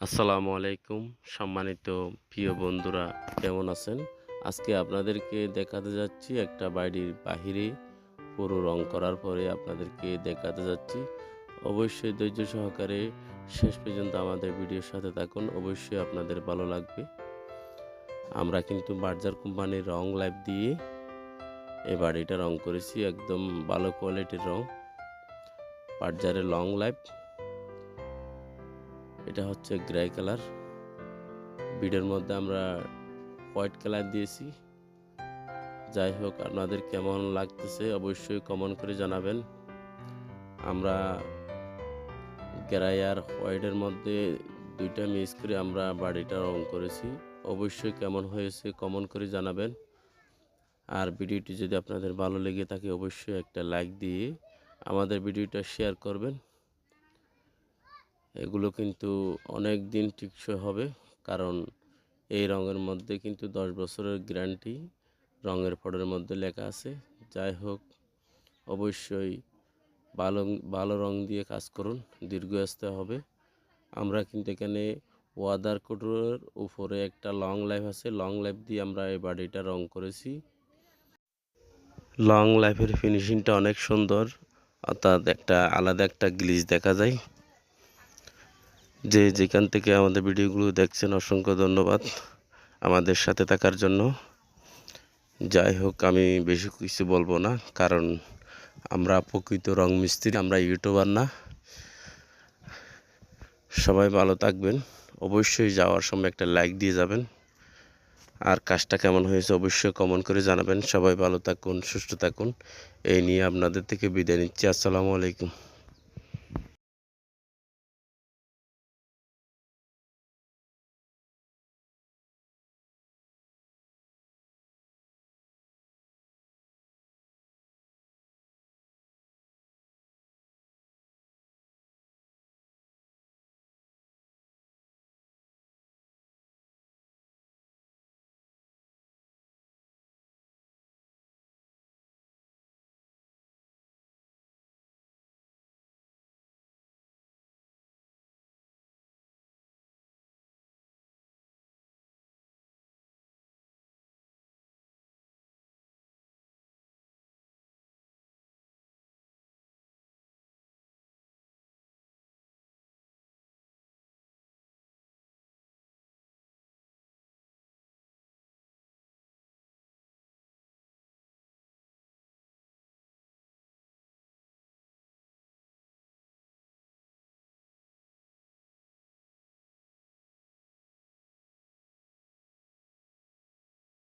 আসসালামু আলাইকুম, সম্মানিত প্রিয় বন্ধুরা, কেমন আছেন? আজকে আপনাদেরকে দেখাতে যাচ্ছি একটা বাড়ির বাহিরে, পুরো রং করার পরে আপনাদেরকে দেখাতে যাচ্ছি। অবশ্যই ধৈর্য সহকারে শেষ পর্যন্ত আমাদের ভিডিওর সাথে থাকুন, অবশ্যই আপনাদের ভালো লাগবে। আমরা কিন্তু বার্জার কোম্পানির রং লাইভ দিয়ে এই বাড়িটা রং করেছি, একদম ভালো কোয়ালিটির রং। বার্জারের লং লাইফ এটা হচ্ছে গ্রে কালার বিডের মধ্যে আমরা হোয়াইট কালার দিয়েছি। যাই হোক, আপনাদের কেমন লাগতেছে অবশ্যই কমেন্ট করে জানাবেন। আমরা গ্রাই আর হোয়াইটের মধ্যে দুইটা মিক্স করে আমরা বাড়িটা রং করেছি। অবশ্যই কেমন হয়েছে কমেন্ট করে জানাবেন। আর ভিডিওটি যদি আপনাদের ভালো লেগে থাকে, অবশ্যই একটা লাইক দিয়ে আমাদের ভিডিওটা শেয়ার করবেন। এগুলো কিন্তু অনেক দিন টিকসই হবে, কারণ এই রঙের মধ্যে কিন্তু দশ বছরের গ্যারান্টি রঙের ফটোর মধ্যে লেখা আছে। যাই হোক, অবশ্যই ভালো ভালো রং দিয়ে কাজ করুন দীর্ঘস্থায়ী হবে। আমরা কিন্তু এখানে ওয়াদার কোটোর উপরে একটা লং লাইফ আছে, লং লাইফ দিয়ে আমরা এই বাড়িটা রং করেছি। লং লাইফের ফিনিশিংটা অনেক সুন্দর, অর্থাৎ একটা আলাদা একটা গ্লিজ দেখা যায়। যে যেখান থেকে আমাদের ভিডিওগুলো দেখছেন, অসংখ্য ধন্যবাদ আমাদের সাথে থাকার জন্য। যাই হোক, আমি বেশি কিছু বলব না, কারণ আমরা প্রকৃত রং মিস্ত্রি, আমরা ইউটিউবার না। সবাই ভালো থাকবেন। অবশ্যই যাওয়ার সময় একটা লাইক দিয়ে যাবেন। আর কাজটা কেমন হয়েছে অবশ্যই কমেন্ট করে জানাবেন। সবাই ভালো থাকুন, সুস্থ থাকুন। এই নিয়ে আপনাদের থেকে বিদায় নিচ্ছি। আসসালামু আলাইকুম।